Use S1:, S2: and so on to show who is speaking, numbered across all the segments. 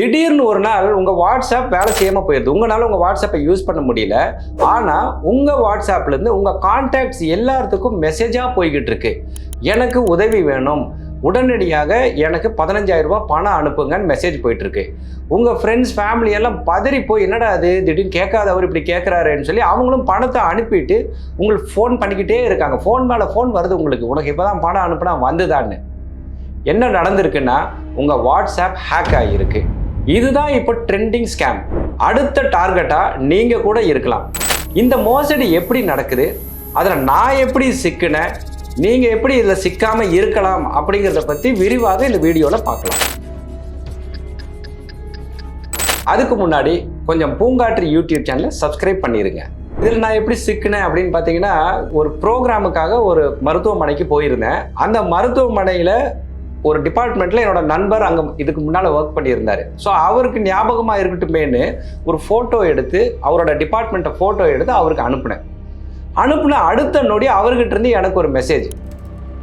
S1: திடீர்னு ஒரு நாள் உங்கள் வாட்ஸ்அப் வேலை செய்யாமல் போயிடுது உங்களால் உங்கள் வாட்ஸ்அப்பை யூஸ் பண்ண முடியல. ஆனால் உங்கள் வாட்ஸ்அப்லேருந்து உங்கள் கான்டாக்ட்ஸ் எல்லாத்துக்கும் மெசேஜாக போய்கிட்டு இருக்கு. எனக்கு உதவி வேணும். உடனடியாக எனக்கு பதினஞ்சாயிரரூபா பணம் அனுப்புங்கன்னு மெசேஜ் போயிட்டுருக்கு உங்கள் ஃப்ரெண்ட்ஸ் ஃபேமிலி எல்லாம் பதறி போய் என்னடா அது? திடீர்னு கேட்காதவர் இப்படி கேட்குறாருன்னு சொல்லி அவங்களும் பணத்தை அனுப்பிட்டு உங்களுக்கு ஃபோன் பண்ணிக்கிட்டே இருக்காங்க. ஃபோன் மேலே ஃபோன் வருது உங்களுக்கு. உனக்கு இப்போ தான் பணம் அனுப்புனா வந்துதான்னு. என்ன நடந்திருக்குன்னா உங்கள் வாட்ஸ்அப் ஹேக் ஆகியிருக்கு இதுதான் இப்போ ட்ரெண்டிங் ஸ்கேம் அடுத்த டார்கெட்டாக நீங்கள் கூட இருக்கலாம். இந்த மோசடி எப்படி நடக்குது? அதில் நான் எப்படி சிக்கினேன்? நீங்கள் எப்படி இதில் சிக்காமல் இருக்கலாம் அப்படிங்கிறத பற்றி விரிவாக இந்த வீடியோவில் பார்க்கலாம். அதுக்கு முன்னாடி கொஞ்சம் பூங்காற்று யூடியூப் சேனலை சப்ஸ்கிரைப் பண்ணிடுங்க இதில் நான் எப்படி சிக்கினேன் அப்படின்னு பார்த்தீங்கன்னா ஒரு ப்ரோக்ராமுக்காக ஒரு மருத்துவமனைக்கு போயிருந்தேன். அந்த மருத்துவமனையில் ஒரு டிபார்ட்மெண்ட்டில் என்னோட நண்பர் அங்கே இதுக்கு முன்னால் ஒர்க் பண்ணியிருந்தார். ஸோ அவருக்கு ஞாபகமாக இருக்கட்டுமேன்னு ஒரு ஃபோட்டோ எடுத்து அவரோட டிபார்ட்மெண்ட்டை ஃபோட்டோ எடுத்து அவருக்கு அனுப்புனேன். அனுப்புன அடுத்த நொடி அவர்கிட்ட இருந்து எனக்கு ஒரு மெசேஜ்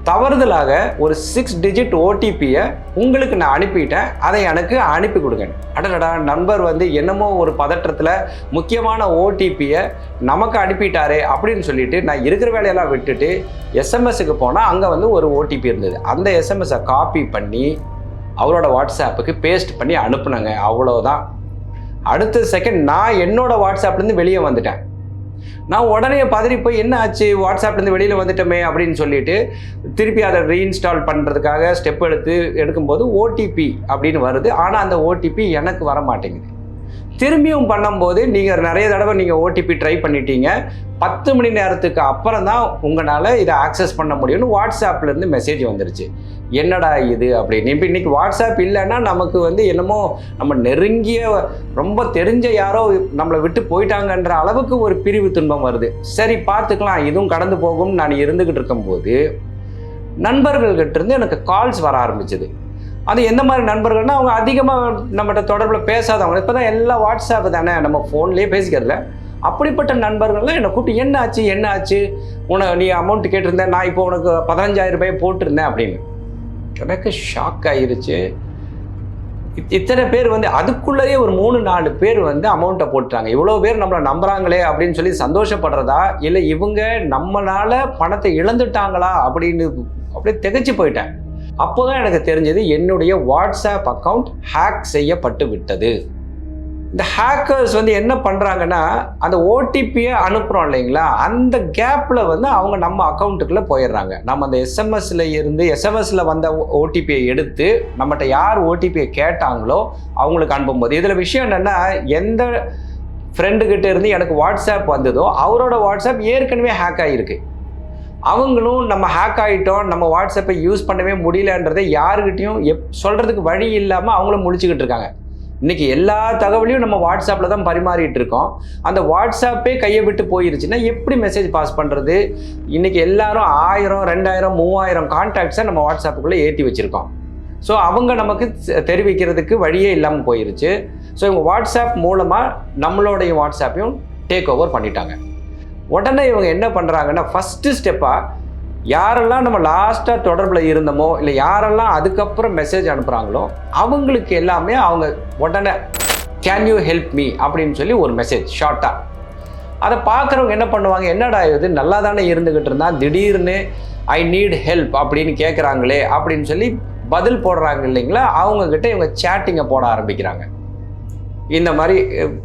S1: தவறுதலாக ஒரு சிக்ஸ் டிஜிட் ஓடிபியை உங்களுக்கு நான் அனுப்பிட்டேன். அதை எனக்கு அனுப்பி கொடுங்க. அடடடா நண்பர் வந்து என்னமோ ஒரு பதற்றத்தில் முக்கியமான ஓடிபியை நமக்கு அனுப்பிட்டாரே அப்படின்னு சொல்லிட்டு நான் இருக்கிற வேலையெல்லாம் விட்டுட்டு எஸ்எம்எஸ்க்கு போனால் அங்கே வந்து ஒரு ஓடிபி இருந்தது. அந்த எஸ்எம்எஸை காப்பி பண்ணி அவரோட வாட்ஸ்அப்புக்கு பேஸ்ட் பண்ணி அனுப்புனேங்க. அவ்வளோதான் அடுத்த செகண்ட் நான் என்னோட வாட்ஸ்அப்லேருந்து வெளியே வந்துட்டேன். நான் உடனே பதறி போய் என்ன ஆச்சு? வாட்ஸ்அப்லேருந்து வெளியில் வந்துட்டோமே அப்படின்னு சொல்லிட்டு திருப்பி அதை ரீஇன்ஸ்டால் பண்ணுறதுக்காக ஸ்டெப் எடுத்து எடுக்கும்போது ஓடிபி அப்படின்னு வருது. ஆனால் அந்த ஓடிபி எனக்கு வர மாட்டேங்குது திரும்பியும் பண்ணும்போது நீங்கள் நிறைய தடவை நீங்கள் ஓடிபி ட்ரை பண்ணிட்டீங்க. பத்து மணி நேரத்துக்கு அப்புறம் தான் உங்களால் இதை ஆக்சஸ் பண்ண முடியும்னு வாட்ஸ்அப்லேருந்து மெசேஜ் வந்துருச்சு. என்னடா இது அப்படின்னு. இப்போ இன்னைக்கு வாட்ஸ்அப் இல்லைன்னா நமக்கு வந்து என்னமோ நம்ம நெருங்கிய ரொம்ப தெரிஞ்ச யாரோ நம்மளை விட்டு போயிட்டாங்கன்ற அளவுக்கு ஒரு பிரிவு துன்பம் வருது. சரி பார்த்துக்கலாம். இதுவும் கடந்து போகும். நான் இருந்துக்கிட்டு இருக்கும்போது நண்பர்கள்கிட்டருந்து எனக்கு கால்ஸ் வர ஆரம்பிச்சது. அது எந்த மாதிரி நண்பர்கள்னா அவங்க அதிகமாக நம்மகிட்ட தொடர்பில் பேசாதவங்க. இப்போ தான் எல்லாம் வாட்ஸ்அப் தானே. நம்ம ஃபோன்லேயே பேசிக்கிறதுல. அப்படிப்பட்ட நண்பர்கள்லாம் என்னை கூப்பிட்டு என்ன ஆச்சு என்ன ஆச்சு உன நீ அமௌண்ட் கேட்டிருந்தேன் நான் இப்போ உனக்கு பதினஞ்சாயிரம் ரூபாய் போட்டிருந்தேன் அப்படின்னு. எனக்கு ஷாக் ஆயிருச்சு. இத்தனை பேர் வந்து அதுக்குள்ளேயே ஒரு மூணு நாலு பேர் வந்து அமௌண்ட்டை போட்டுறாங்க இவ்வளோ பேர் நம்மளை நம்புகிறாங்களே அப்படின்னு சொல்லி சந்தோஷப்படுறதா? இல்லை இவங்க நம்மளால் பணத்தை இழந்துட்டாங்களா அப்படின்னு அப்படியே திகச்சு போயிட்டேன். அப்போதான் எனக்கு தெரிஞ்சது என்னுடைய வாட்ஸ்அப் அக்கௌண்ட் ஹேக் செய்யப்பட்டு விட்டது. இந்த ஹேக்கர்ஸ் வந்து என்ன பண்ணுறாங்கன்னா அந்த ஓடிபியை அனுப்புகிறோம் இல்லைங்களா? அந்த கேப்பில் வந்து அவங்க நம்ம அக்கௌண்ட்டுக்குள்ளே போயிடுறாங்க. நம்ம அந்த எஸ்எம்எஸ்ல இருந்து எஸ்எம்எஸ்ல வந்த ஓடிபியை எடுத்து நம்மகிட்ட யார் ஓடிபியை கேட்டாங்களோ அவங்களுக்கு அனுப்பும்போது. இதில் விஷயம் என்னென்னா எந்த ஃப்ரெண்டுக்கிட்ட இருந்து எனக்கு வாட்ஸ்அப் வந்ததோ அவரோட வாட்ஸ்அப் ஏற்கனவே ஹேக் ஆகிருக்கு அவங்களும் நம்ம ஹேக் ஆகிட்டோம் நம்ம வாட்ஸ்அப்பை யூஸ் பண்ணவே முடியலன்றதை யாருக்கிட்டையும் எப் சொல்கிறதுக்கு வழி இல்லாமல் அவங்களும் முடிச்சுக்கிட்டு இருக்காங்க. இன்னைக்கு எல்லா தகவலையும் நம்ம வாட்ஸ்அப்பில் தான் பரிமாறிட்டு இருக்கோம். அந்த வாட்ஸ்அப்பே கையை விட்டு போயிருச்சுன்னா எப்படி மெசேஜ் பாஸ் பண்ணுறது இன்னைக்கு எல்லாரும் ஆயிரம் ரெண்டாயிரம் மூவாயிரம் கான்டாக்ட்ஸை நம்ம வாட்ஸ்அப்புக்குள்ளே ஏற்றி வச்சுருக்கோம். ஸோ அவங்க நமக்கு தெரிவிக்கிறதுக்கு வழியே இல்லாமல் போயிருச்சு. ஸோ இவங்க வாட்ஸ்அப் மூலமாக நம்மளுடைய வாட்ஸ்அப்பையும் டேக் ஓவர் பண்ணிட்டாங்க. உடனே இவங்க என்ன பண்ணுறாங்கன்னா ஃபஸ்ட்டு ஸ்டெப்பாக யாரெல்லாம் நம்ம லாஸ்ட்டாக தொடர்பில் இருந்தோமோ இல்லை யாரெல்லாம் அதுக்கப்புறம் மெசேஜ் அனுப்புகிறாங்களோ அவங்களுக்கு எல்லாமே அவங்க உடனே கேன் யூ ஹெல்ப் மீ அப்படின்னு சொல்லி ஒரு மெசேஜ் ஷார்ட்டாக அதை பார்க்குறவங்க என்ன பண்ணுவாங்க? என்னடா இது? நல்லா தானே இருந்துக்கிட்டு இருந்தால் திடீர்னு ஐ நீட் ஹெல்ப் அப்படின்னு கேட்குறாங்களே அப்படின்னு சொல்லி பதில் போடுறாங்க இல்லைங்களா? அவங்கக்கிட்ட இவங்க சேட்டிங்கை போட ஆரம்பிக்கிறாங்க. இந்த மாதிரி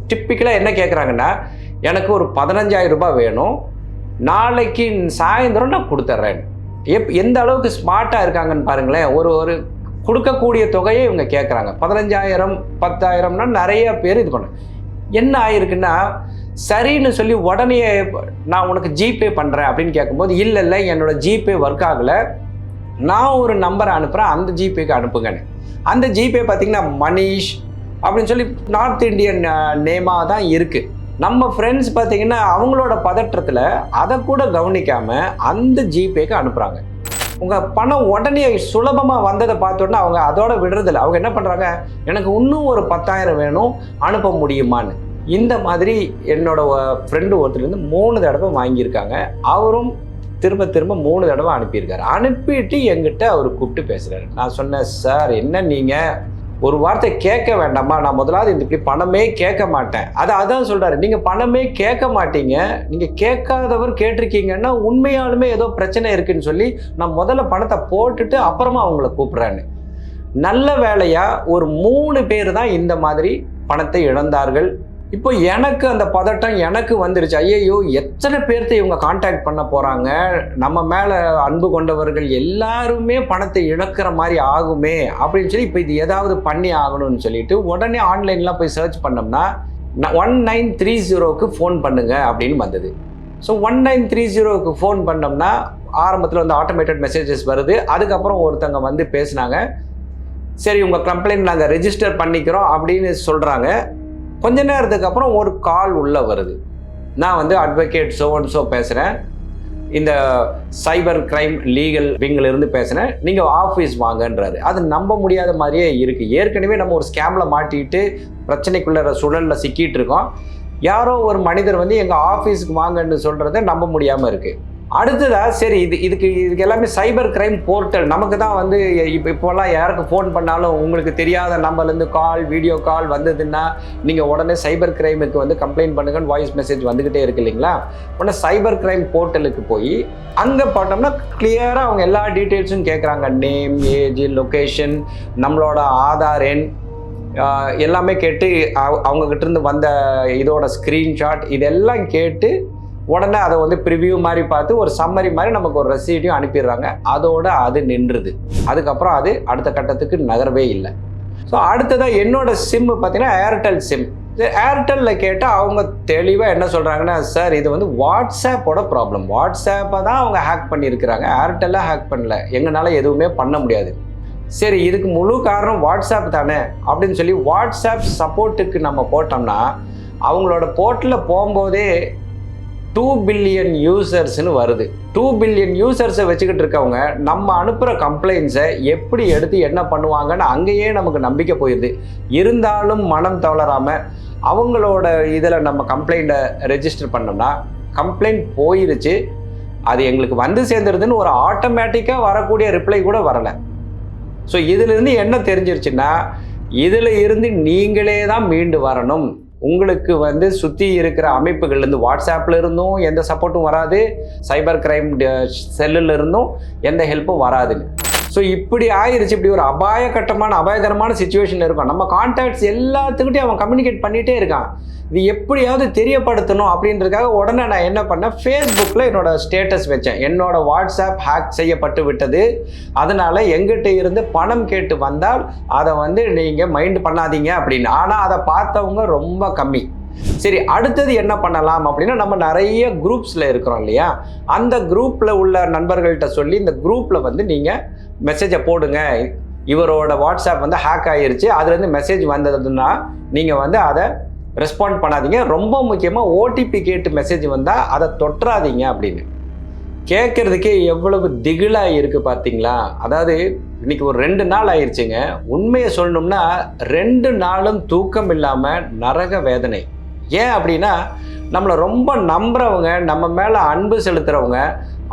S1: டிப்பிக்கலாக என்ன கேட்குறாங்கன்னா எனக்கு ஒரு 15000 ரூபாய் வேணும். நாளைக்கு சாயந்தரம் நான் கொடுத்துட்றேன் எப் எந்த அளவுக்கு ஸ்மார்ட்டாக இருக்காங்கன்னு பாருங்களேன். ஒரு ஒரு கொடுக்கக்கூடிய தொகையை இவங்க கேட்குறாங்க பதினஞ்சாயிரம் பத்தாயிரம்னா நிறைய பேர் இது பண்ண என்ன ஆயிருக்குன்னா சரின்னு சொல்லி உடனே நான் உனக்கு ஜிபே பண்ணுறேன் அப்படின்னு கேட்கும்போது இல்லை இல்லை என்னோட ஜிபே ஒர்க் ஆகலை. நான் ஒரு நம்பரை அனுப்புகிறேன் அந்த ஜிபேக்கு அனுப்புங்கன்னு. அந்த ஜிபே பார்த்திங்கன்னா மனிஷ் அப்படின்னு சொல்லி நார்த் இந்தியன் நேமாக தான் இருக்குது நம்ம ஃப்ரெண்ட்ஸ் பார்த்தீங்கன்னா அவங்களோட பதற்றத்தில் அதை கூட கவனிக்காமல் அந்த ஜிபேக்கு அனுப்புகிறாங்க உங்கள் பணம் உடனே சுலபமாக வந்ததை பார்த்தோன்னா அவங்க அதோட விடுறதில்ல. அவங்க என்ன பண்ணுறாங்க எனக்கு இன்னும் ஒரு பத்தாயிரம் வேணும் அனுப்ப முடியுமான்னு. இந்த மாதிரி என்னோட ஃப்ரெண்டு ஒருத்தர்லேருந்து மூணு தடவை வாங்கியிருக்காங்க. அவரும் திரும்ப திரும்ப மூணு தடவை அனுப்பியிருக்காரு. அனுப்பிட்டு எங்கிட்ட அவர் கூப்பிட்டு பேசுகிறாரு நான் சொன்னேன் சார் என்ன நீங்கள் ஒரு வார்த்தை கேட்க வேண்டாமா? நான் முதலாவது இந்த இப்படி பணமே கேட்க மாட்டேன். அதை அதான் சொல்றாரு. நீங்க பணமே கேட்க மாட்டீங்க. நீங்க கேட்காதவர் கேட்டிருக்கீங்கன்னா உண்மையாலுமே ஏதோ பிரச்சனை இருக்குன்னு சொல்லி நான் முதல்ல பணத்தை போட்டுட்டு அப்புறமா அவங்கள கூப்பிடுறேன்னு. நல்ல வேலையா ஒரு மூணு பேர் தான் இந்த மாதிரி பணத்தை இழந்தார்கள். இப்போ எனக்கு அந்த பதட்டம் எனக்கு வந்துருச்சு. ஐயையோ எத்தனை பேர்த்த இவங்க காண்டாக்ட் பண்ண போகிறாங்க நம்ம மேலே அன்பு கொண்டவர்கள் எல்லாருமே பணத்தை இழக்கிற மாதிரி ஆகுமே அப்படின்னு சொல்லி இப்போ இது ஏதாவது பண்ணி ஆகணும்னு சொல்லிட்டு உடனே ஆன்லைன்லாம் போய் சர்ச் பண்ணோம்னா ஒன் நைன் த்ரீ ஜீரோவுக்கு ஃபோன் பண்ணுங்க அப்படின்னு வந்தது. ஸோ ஒன் நைன் த்ரீ ஜீரோவுக்கு ஃபோன் பண்ணோம்னா ஆரம்பத்தில் வந்து ஆட்டோமேட்டட் மெசேஜஸ் வருது. அதுக்கப்புறம் ஒருத்தங்க வந்து பேசுனாங்க. சரி உங்கள் கம்ப்ளைண்ட் நாங்கள் ரெஜிஸ்டர் பண்ணிக்கிறோம் அப்படின்னு சொல்கிறாங்க கொஞ்ச நேரத்துக்கு அப்புறம் ஒரு கால் உள்ளே வருது. நான் வந்து அட்வொகேட் சோன் ஸோ பேசுகிறேன் இந்த சைபர் கிரைம் லீகல் விங்கில் இருந்து பேசுகிறேன் நீங்கள் ஆஃபீஸ் வாங்கன்றாரு. அது நம்ப முடியாத மாதிரியே இருக்குது ஏற்கனவே நம்ம ஒரு ஸ்கேமில் மாட்டிட்டு பிரச்சனைக்குள்ள சூழலில் சிக்கிட்டு இருக்கோம். யாரோ ஒரு மனிதர் வந்து எங்கள் ஆஃபீஸுக்கு வாங்கன்னு சொல்கிறத நம்ப முடியாமல் இருக்குது அடுத்ததா சரி இது இதுக்கு இதுக்கு எல்லாமே சைபர் கிரைம் போர்ட்டல். நமக்கு தான் வந்து இப்போ இப்போல்லாம் யாருக்கு ஃபோன் பண்ணாலும் உங்களுக்கு தெரியாத நம்பர்லேருந்து கால் வீடியோ கால் வந்ததுன்னா நீங்கள் உடனே சைபர் கிரைமுக்கு வந்து கம்ப்ளைண்ட் பண்ணுங்கன்னு வாய்ஸ் மெசேஜ் வந்துக்கிட்டே இருக்கு இல்லைங்களா? உடனே சைபர் கிரைம் போர்ட்டலுக்கு போய் அங்கே பார்த்தோம்னா கிளியராக அவங்க எல்லா டீட்டெயில்ஸும் கேட்குறாங்க நேம் ஏஜ் லொக்கேஷன் நம்மளோட ஆதார் எண் எல்லாமே கேட்டு அவங்கக்கிட்டேருந்து இருந்து வந்த இதோட ஸ்க்ரீன்ஷாட் இதெல்லாம் கேட்டு உடனே அதை வந்து ப்ரிவியூ மாதிரி பார்த்து ஒரு சம்மரி மாதிரி நமக்கு ஒரு ரெசீட்டையும் அனுப்பிடுறாங்க. அதோட அது நின்றுது. அதுக்கப்புறம் அது அடுத்த கட்டத்துக்கு நகரவே இல்லை. ஸோ அடுத்ததாக என்னோட சிம்மு பார்த்தீங்கன்னா ஏர்டெல் சிம் ஏர்டெல்லில் கேட்டால் அவங்க தெளிவாக என்ன சொல்கிறாங்கன்னா சார் இது வந்து வாட்ஸ்அப்போட ப்ராப்ளம் வாட்ஸ்அப்பை தான் அவங்க ஹேக் பண்ணியிருக்கிறாங்க. ஏர்டெல்லாம் ஹேக் பண்ணல. எங்களால் எதுவுமே பண்ண முடியாது. சரி இதுக்கு முழு காரணம் வாட்ஸ்அப் தானே? அப்படின்னு சொல்லி வாட்ஸ்அப் சப்போர்ட்டுக்கு நம்ம போட்டோம்னா அவங்களோட போர்ட்டில் போகும்போதே டூ பில்லியன் யூசர்ஸ்னு வருது. டூ பில்லியன் யூசர்ஸை வச்சுக்கிட்டு இருக்கவங்க நம்ம அனுப்புகிற கம்ப்ளைண்ட்ஸை எப்படி எடுத்து என்ன பண்ணுவாங்கன்னு அங்கேயே நமக்கு நம்பிக்கை போயிடுது. இருந்தாலும் மனம் தளராமல் அவங்களோட இதில் நம்ம கம்ப்ளைண்ட்டை ரெஜிஸ்டர் பண்ணோம்னா கம்ப்ளைண்ட் போயிருச்சு அது எங்களுக்கு வந்து சேர்ந்துருதுன்னு ஒரு ஆட்டோமேட்டிக்காக வரக்கூடிய ரிப்ளை கூட வரலை. ஸோ இதிலிருந்து என்ன தெரிஞ்சிருச்சுன்னா இதில் இருந்து நீங்களே தான் மீண்டு வரணும். உங்களுக்கு வந்து சுற்றி இருக்கிற அமைப்புகள்லேருந்து வாட்ஸ்அப்பில் இருந்தும் எந்த சப்போர்ட்டும் வராது. சைபர் கிரைம் செல்லில் இருந்தும் எந்த ஹெல்ப்பும் வராதுங்க. ஸோ இப்படி ஆயிருச்சு இப்படி ஒரு அபாயகட்டமான அபாயகரமான சுச்சுவேஷனில் இருக்கும். நம்ம கான்டாக்ட்ஸ் எல்லாத்துக்கிட்டையும் அவன் கம்யூனிகேட் பண்ணிகிட்டே இருக்கான். இது எப்படியாவது தெரியப்படுத்தணும் அப்படின்றதுக்காக உடனே நான் என்ன பண்ணேன்? ஃபேஸ்புக்கில் என்னோட ஸ்டேட்டஸ் வச்சேன். என்னோட வாட்ஸ்அப் ஹேக் செய்யப்பட்டு விட்டது. அதனால் எங்கிட்ட இருந்து பணம் கேட்டு வந்தால் அதை வந்து நீங்கள் மைண்ட் பண்ணாதீங்க அப்படின்னு. ஆனால் அதை பார்த்தவங்க ரொம்ப கம்மி. சரி அடுத்தது என்ன பண்ணலாம் அப்படின்னா நம்ம நிறைய குரூப்ஸில் இருக்கிறோம் இல்லையா? அந்த குரூப்பில் உள்ள நண்பர்கள்ட்ட சொல்லி இந்த குரூப்பில் வந்து நீங்கள் மெசேஜை போடுங்க. இவரோட வாட்ஸ்அப் வந்து ஹேக் ஆகிருச்சு அதுலேருந்து மெசேஜ் வந்ததுன்னா நீங்கள் வந்து அதை ரெஸ்பாண்ட் பண்ணாதீங்க. ரொம்ப முக்கியமாக ஓடிபி கேட்டு மெசேஜ் வந்தால் அதை தொட்டுறாதீங்க அப்படின்னு. கேட்குறதுக்கே எவ்வளவு திகிலாக இருக்குது பார்த்தீங்களா அதாவது இன்றைக்கி ஒரு ரெண்டு நாள் ஆயிடுச்சுங்க உண்மையை சொல்லணும்னா ரெண்டு நாளும் தூக்கம் இல்லாமல் நரக வேதனை. ஏன் அப்படின்னா நம்மளை ரொம்ப நம்புறவங்க நம்ம மேலே அன்பு செலுத்துறவங்க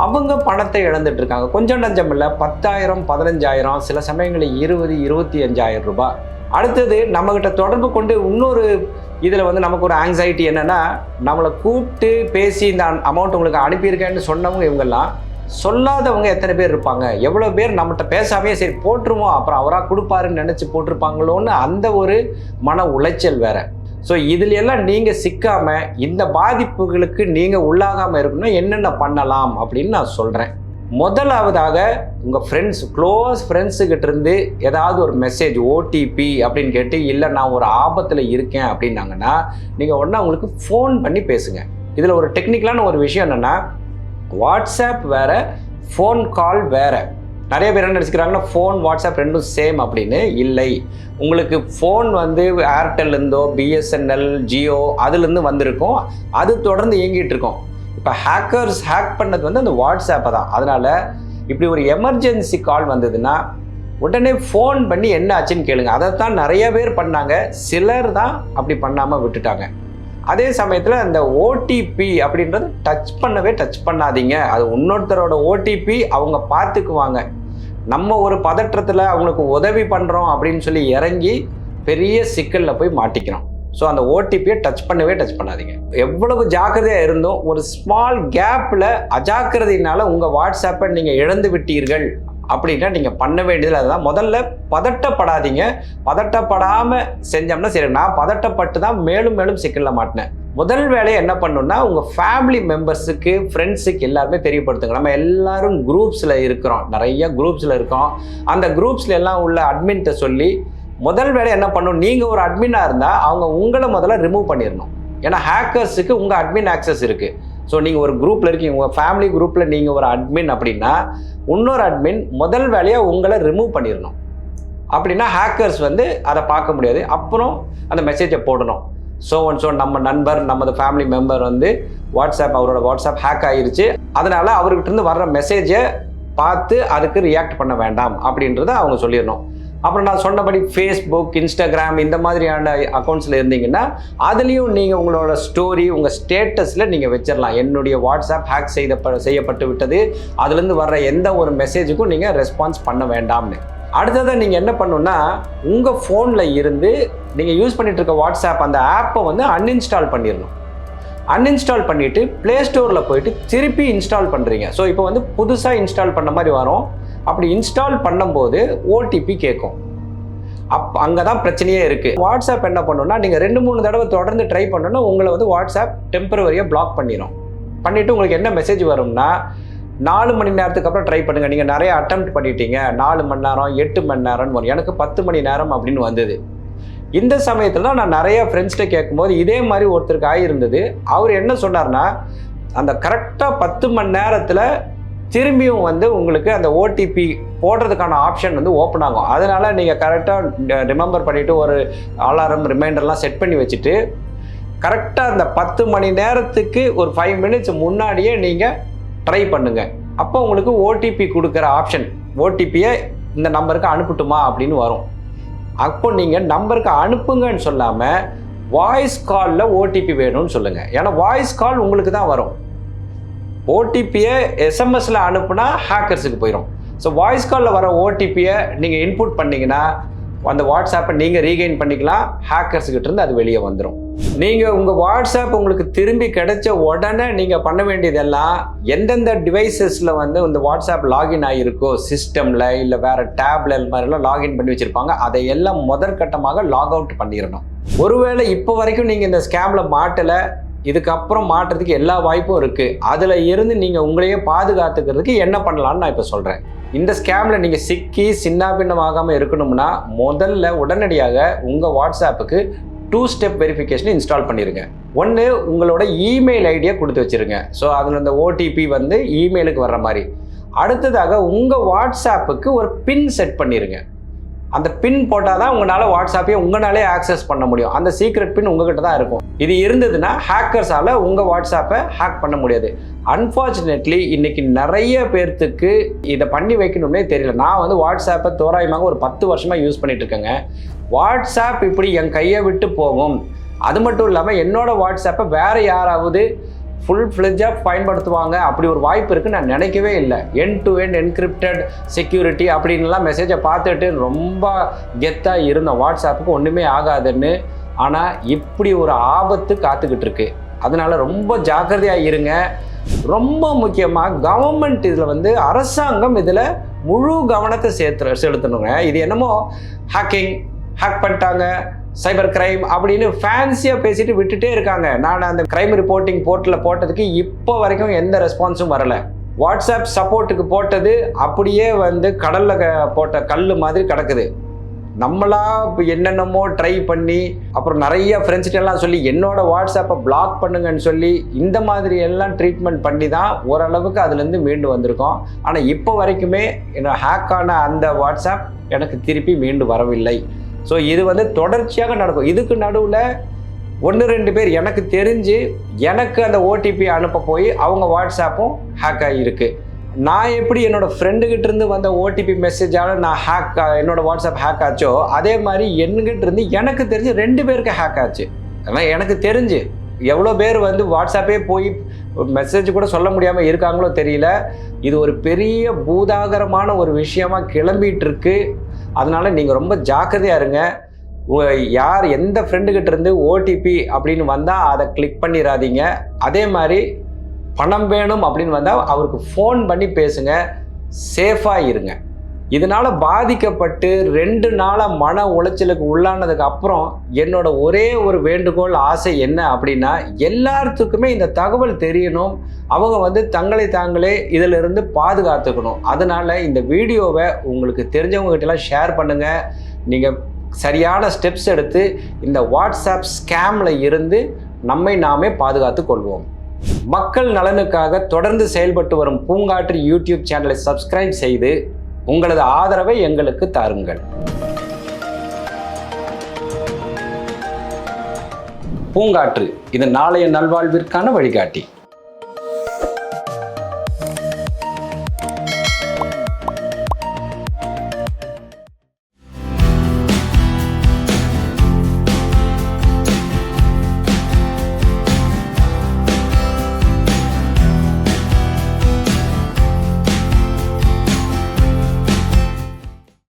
S1: அவங்க பணத்தை இழந்துட்டு இருக்காங்க. கொஞ்சம் நஞ்சம் இல்லை பத்தாயிரம் பதினஞ்சாயிரம் சில சமயங்களில் இருபது இருபத்தி அஞ்சாயிரம் ரூபாய். அடுத்தது நம்மக்கிட்ட தொடர்பு கொண்டு இன்னொரு இதில் வந்து நமக்கு ஒரு ஆங்ஸைட்டி என்னென்னா நம்மளை கூப்பிட்டு பேசி இந்த அமௌண்ட் உங்களுக்கு அனுப்பியிருக்கேன்னு சொன்னவங்க இவங்கெல்லாம் சொல்லாதவங்க எத்தனை பேர் இருப்பாங்க? எவ்வளோ பேர் நம்மகிட்ட பேசாமே சரி போட்டுருவோம் அப்புறம் அவராக கொடுப்பாருன்னு நினச்சி போட்டிருப்பாங்களோன்னு அந்த ஒரு மன உளைச்சல் வேறு. ஸோ இதுல எல்லாம் நீங்கள் சிக்காமல் இந்த பாதிப்புகளுக்கு நீங்கள் உள்ளாகாமல் இருக்கணும் என்னென்ன பண்ணலாம் அப்படின்னு நான் சொல்கிறேன் முதலாவதாக உங்கள் ஃப்ரெண்ட்ஸ் க்ளோஸ் ஃப்ரெண்ட்ஸுக்கிட்ட இருந்து ஏதாவது ஒரு மெசேஜ் ஓடிபி அப்படின்னு கேட்டு இல்லை நான் ஒரு ஆபத்தில் இருக்கேன் அப்படின்னாங்கன்னா நீங்கள் உடனே அவங்களுக்கு ஃபோன் பண்ணி பேசுங்க. இதில் ஒரு டெக்னிக்கலான ஒரு விஷயம் என்னென்னா வாட்ஸ்அப் வேற ஃபோன் கால் வேறு. நிறைய பேர் என்ன நினச்சிக்கிறாங்கன்னா ஃபோன் வாட்ஸ்அப் ரெண்டும் சேம் அப்படின்னு. இல்லை. உங்களுக்கு ஃபோன் வந்து ஏர்டெல்லேருந்தோ பிஎஸ்என்எல் ஜியோ அதுலேருந்து வந்திருக்கும். அது தொடர்ந்து இயங்கிட்டு இருக்கும். இப்போ ஹேக்கர்ஸ் ஹேக் பண்ணது வந்து அந்த வாட்ஸ்அப்பை தான். அதனால் இப்படி ஒரு எமர்ஜென்சி கால் வந்ததுன்னா உடனே ஃபோன் பண்ணி என்ன ஆச்சுன்னு கேளுங்க. தான் நிறைய பேர் பண்ணாங்க. சிலர் தான் அப்படி பண்ணாமல் விட்டுட்டாங்க. அதே சமயத்தில் அந்த ஓடிபி அப்படின்றது டச் பண்ணவே டச் பண்ணாதீங்க. அது இன்னொருத்தரோட ஓடிபி அவங்க பார்த்துக்குவாங்க. நம்ம ஒரு பதற்றத்தில் அவங்களுக்கு உதவி பண்ணுறோம் அப்படின்னு சொல்லி இறங்கி பெரிய சிக்கலில் போய் மாட்டிக்கிறோம். ஸோ அந்த ஓடிபியை டச் பண்ணவே டச் பண்ணாதீங்க. எவ்வளவு ஜாக்கிரதையாக இருந்தும் ஒரு ஸ்மால் கேப்பில் அஜாக்கிரதையினால உங்கள் வாட்ஸ்அப்பை நீங்கள் இழந்து விட்டீர்கள் அப்படின்னா நீங்கள் பண்ண வேண்டியது அதுதான். முதல்ல பதட்டப்படாதீங்க. பதட்டப்படாமல் செஞ்சோம்னா சரி நான் பதட்டப்பட்டு தான் மேலும் மேலும் சிக்கலில் மாட்டினேன். முதல் வேலையை என்ன பண்ணணும்னா உங்கள் ஃபேமிலி மெம்பர்ஸுக்கு ஃப்ரெண்ட்ஸுக்கு எல்லாருமே தெரியப்படுத்துங்க. நம்ம எல்லாரும் குரூப்ஸில் இருக்கிறோம். நிறைய குரூப்ஸில் இருக்கோம். அந்த குரூப்ஸில் எல்லாம் உள்ள அட்மின்கிட்ட சொல்லி முதல் வேலை என்ன பண்ணணும் நீங்கள் ஒரு அட்மினாக இருந்தால் அவங்க உங்களை முதல்ல ரிமூவ் பண்ணிடணும். ஏன்னா ஹேக்கர்ஸுக்கு உங்கள் அட்மின் ஆக்சஸ் இருக்குது ஸோ நீங்கள் ஒரு குரூப்பில் இருக்கீங்க உங்கள் ஃபேமிலி குரூப்பில் நீங்கள் ஒரு அட்மின் அப்படின்னா இன்னொரு அட்மின் முதல் வேலையாக உங்களை ரிமூவ் பண்ணிடணும். அப்படின்னா ஹேக்கர்ஸ் வந்து அதை பார்க்க முடியாது. அப்புறம் அந்த மெசேஜை போடணும். ஸோ ஒன் ஸோ நம்ம நண்பர் நமது ஃபேமிலி மெம்பர் வந்து வாட்ஸ்அப் அவரோட வாட்ஸ்அப் ஹேக் ஆகிருச்சு அதனால் அவர்கிட்டருந்து வர்ற மெசேஜை பார்த்து அதுக்கு ரியாக்ட் பண்ண வேண்டாம் அப்படின்றத அவங்க சொல்லிடணும். அப்புறம் நான் சொன்னபடி ஃபேஸ்புக் இன்ஸ்டாகிராம் இந்த மாதிரியான அக்கௌண்ட்ஸில் இருந்தீங்கன்னா அதுலேயும் நீங்கள் உங்களோட ஸ்டோரி உங்கள் ஸ்டேட்டஸில் நீங்கள் வச்சிடலாம். என்னுடைய வாட்ஸ்அப் ஹேக் செய்த செய்யப்பட்டு விட்டது. அதுலேருந்து வர்ற எந்த ஒரு மெசேஜுக்கும் நீங்கள் ரெஸ்பான்ஸ் பண்ண வேண்டாம்னு. அடுத்ததை நீங்கள் என்ன பண்ணணுன்னா உங்கள் ஃபோனில் இருந்து நீங்கள் யூஸ் பண்ணிட்டு இருக்க வாட்ஸ்அப் அந்த ஆப்பை வந்து அன்இன்ஸ்டால் பண்ணிடணும் அன்இன்ஸ்டால் பண்ணிவிட்டு ப்ளே ஸ்டோரில் போயிட்டு திருப்பி இன்ஸ்டால் பண்ணுறீங்க ஸோ இப்போ வந்து புதுசாக இன்ஸ்டால் பண்ண மாதிரி வரும். அப்படி இன்ஸ்டால் பண்ணும்போது ஓடிபி கேட்கும் அப் அங்கே தான் பிரச்சனையே இருக்குது வாட்ஸ்அப் என்ன பண்ணணும்னா நீங்கள் ரெண்டு மூணு தடவை தொடர்ந்து ட்ரை பண்ணணும்னா உங்களை வந்து வாட்ஸ்அப் டெம்பரவரியாக பிளாக் பண்ணிடும் பண்ணிவிட்டு உங்களுக்கு என்ன மெசேஜ் வரும்னா நாலு மணி நேரத்துக்கு அப்புறம் ட்ரை பண்ணுங்கள் நீங்கள் நிறைய அட்டம் பண்ணிட்டீங்க. நாலு மணி நேரம் எட்டு மணி நேரம்னு வரும். எனக்கு பத்து மணி நேரம் அப்படின்னு வந்தது. இந்த சமயத்தில் தான் நான் நிறைய ஃப்ரெண்ட்ஸ்கிட்ட கேட்கும்போது இதே மாதிரி ஒருத்தருக்கு ஆகியிருந்தது அவர் என்ன சொன்னார்னா அந்த கரெக்டாக பத்து மணி நேரத்தில் திரும்பியும் வந்து உங்களுக்கு அந்த ஓடிபி போடுறதுக்கான ஆப்ஷன் வந்து ஓப்பன் ஆகும். அதனால் நீங்கள் கரெக்டாக ரிமெம்பர் பண்ணிவிட்டு ஒரு அலாரம் ரிமைண்டர்லாம் செட் பண்ணி வச்சுட்டு கரெக்டாக அந்த பத்து மணி நேரத்துக்கு ஒரு ஃபைவ் மினிட்ஸ் முன்னாடியே நீங்கள் ட்ரை பண்ணுங்கள் அப்போ உங்களுக்கு ஓடிபி கொடுக்குற ஆப்ஷன் ஓடிபியை இந்த நம்பருக்கு அனுப்பட்டுமா அப்படின்னு வரும். அப்போ நீங்கள் நம்பருக்கு அனுப்புங்கன்னு சொல்லாமல் வாய்ஸ் காலில் ஓடிபி வேணும்னு சொல்லுங்கள் ஏன்னா வாய்ஸ் கால் உங்களுக்கு தான் வரும். ஓடிபியை எஸ்எம்எஸில் அனுப்புனா ஹேக்கர்ஸுக்கு போயிடும் ஸோ வாய்ஸ் காலில் வர ஓடிபியை நீங்கள் இன்புட் பண்ணிங்கன்னா அந்த வாட்ஸ்அப்பை நீங்கள் ரீகெயின் பண்ணிக்கலாம். ஹேக்கர்ஸுக்கிட்ட இருந்து அது வெளியே வந்துடும் நீங்கள் உங்கள் வாட்ஸ்அப் உங்களுக்கு திரும்பி கிடைச்ச உடனே நீங்கள் பண்ண வேண்டியதெல்லாம் எந்தெந்த டிவைசஸில் வந்து இந்த வாட்ஸ்அப் லாகின் ஆகிருக்கோ சிஸ்டமில் இல்லை வேறு டேப்ல இது மாதிரிலாம் லாகின் பண்ணி வச்சுருப்பாங்க அதை எல்லாம் முதற்கட்டமாக லாக் அவுட் பண்ணிடணும். ஒருவேளை இப்போ வரைக்கும் நீங்கள் இந்த ஸ்கேமில் மாட்டலை இதுக்கப்புறம் மாட்டுறதுக்கு எல்லா வாய்ப்பும் இருக்குது அதில் இருந்து நீங்கள் உங்களையே பாதுகாத்துக்கிறதுக்கு என்ன பண்ணலான்னு நான் இப்போ சொல்கிறேன் இந்த ஸ்கேமில் நீங்கள் சிக்கி சின்னாபின்னமாகாமல் இருக்கணும்னா முதல்ல உடனடியாக உங்கள் வாட்ஸ்அப்புக்கு டூ ஸ்டெப் வெரிஃபிகேஷன் இன்ஸ்டால் பண்ணிடுங்க ஒன்று உங்களோட இமெயில் ஐடியை கொடுத்து வச்சுருங்க. ஸோ அதில் அந்த ஓடிபி வந்து இமெயிலுக்கு வர்ற மாதிரி. அடுத்ததாக உங்கள் வாட்ஸ்அப்புக்கு ஒரு பின் செட் பண்ணிடுங்க அந்த பின் போட்டால் தான் உங்களால் வாட்ஸ்அப்பையே உங்களாலே ஆக்சஸ் பண்ண முடியும். அந்த சீக்ரெட் பின் உங்ககிட்ட தான் இருக்கும். இது இருந்ததுன்னா ஹேக்கர்ஸால் உங்கள் வாட்ஸ்அப்பை ஹேக் பண்ண முடியாது. அன்ஃபார்ச்சுனேட்லி இன்னைக்கு நிறைய பேர்த்துக்கு இதை பண்ணி வைக்கணும்னே தெரியல. நான் வந்து வாட்ஸ்அப்பை தோராயமாக ஒரு பத்து வருஷமாக யூஸ் பண்ணிட்டு இருக்கேங்க. வாட்ஸ்அப் இப்படி என் கையை விட்டு போகும். அது மட்டும் இல்லாமல் என்னோடய வாட்ஸ்அப்பை வேறு யாராவது ஃபுல் ஃப்ளெஜாக பயன்படுத்துவாங்க. அப்படி ஒரு வாய்ப்பு இருக்குன்னு நான் நினைக்கவே இல்லை. End to end encrypted security அப்படின்லாம் மெசேஜை பார்த்துட்டு ரொம்ப கெத்தாக இருந்த வாட்ஸ்அப்புக்கு ஒன்றுமே ஆகாதுன்னு. ஆனால் இப்படி ஒரு ஆபத்து காத்துக்கிட்டு இருக்கு. அதனால் ரொம்ப ஜாக்கிரதையாக இருங்க. ரொம்ப முக்கியமாக கவர்மெண்ட் இதில் வந்து அரசாங்கம் இதில் முழு கவனத்தை சேர்த்து செலுத்தணுங்க. இது என்னமோ ஹேக்கிங் ஹேக் பண்ணிட்டாங்க. சைபர் கிரைம் அப்படின்னு ஃபேன்சியாக பேசிட்டு விட்டுட்டே இருக்காங்க. நான் அந்த கிரைம் ரிப்போர்ட்டிங் போர்ட்டில் போட்டதுக்கு இப்போ வரைக்கும் எந்த ரெஸ்பான்ஸும் வரலை. வாட்ஸ்அப் சப்போர்ட்டுக்கு போட்டது அப்படியே வந்து கடலில் போட்ட கல் மாதிரி கிடக்குது. நம்மளா இப்போ என்னென்னமோ ட்ரை பண்ணி அப்புறம் நிறைய ஃப்ரெண்ட்ஸ்கிட்டலாம் சொல்லி என்னோட வாட்ஸ்அப்பை பிளாக் பண்ணுங்கன்னு சொல்லி இந்த மாதிரி எல்லாம் ட்ரீட்மெண்ட் பண்ணி தான் ஓரளவுக்கு அதுலேருந்து மீண்டு வந்திருக்கோம். ஆனால் இப்போ வரைக்குமே என்ன ஹேக் ஆன அந்த வாட்ஸ்அப் எனக்கு திருப்பி மீண்டு வரவில்லை. ஸோ இது வந்து தொடர்ச்சியாக நடக்கும். இதுக்கு நடுவில் ஒன்று ரெண்டு பேர் எனக்கு தெரிஞ்சு எனக்கு அந்த ஓடிபி அனுப்ப போய் அவங்க வாட்ஸ்அப்பும் ஹேக் ஆகியிருக்கு. நான் எப்படி என்னோட ஃப்ரெண்டுகிட்ட இருந்து வந்த ஓடிபி மெசேஜால் நான் ஹேக் என்னோட வாட்ஸ்அப் ஹேக் ஆச்சோ அதே மாதிரி என்கிட்ட இருந்து எனக்கு தெரிஞ்சு ரெண்டு பேருக்கு ஹேக் ஆச்சு. ஆனால் எனக்கு தெரிஞ்சு. எவ்வளோ பேர் வந்து வாட்ஸ்அப்பே போய் மெசேஜ் கூட சொல்ல முடியாமல் இருக்காங்களோ தெரியல. இது ஒரு பெரிய பூதாகரமான ஒரு விஷயமா கிளம்பிகிட்டு இருக்குது அதனால் நீங்கள் ரொம்ப ஜாக்கிரதையாக இருங்க. யார் எந்த ஃப்ரெண்டுக்கிட்ட இருந்து ஓடிபி அப்படின்னு வந்தால் அதை கிளிக் பண்ணிடாதீங்க அதே மாதிரி பணம் வேணும் அப்படின்னு வந்தால் அவருக்கு ஃபோன் பண்ணி பேசுங்க. சேஃபாக இருங்க. இதனால் பாதிக்கப்பட்டு ரெண்டு நாளாக மன உளைச்சலுக்கு உள்ளானதுக்கு அப்புறம் என்னோட ஒரே ஒரு வேண்டுகோள் ஆசை என்ன அப்படின்னா எல்லாத்துக்குமே இந்த தகவல் தெரியணும். அவங்க வந்து தங்களை தாங்களே இதிலிருந்து பாதுகாத்துக்கணும். அதனால் இந்த வீடியோவை உங்களுக்கு தெரிஞ்சவங்ககிட்டலாம் ஷேர் பண்ணுங்கள் நீங்கள் சரியான ஸ்டெப்ஸ் எடுத்து இந்த வாட்ஸ்அப் ஸ்கேமில் இருந்து நம்மை நாமே பாதுகாத்து கொள்வோம். மக்கள் நலனுக்காக தொடர்ந்து செயல்பட்டு வரும் பூங்காற்று யூடியூப் சேனலை சப்ஸ்கிரைப் செய்து உங்களது ஆதரவை எங்களுக்கு தாருங்கள். பூங்காற்று இது நாளைய நல்வாழ்விற்கான வழிகாட்டி.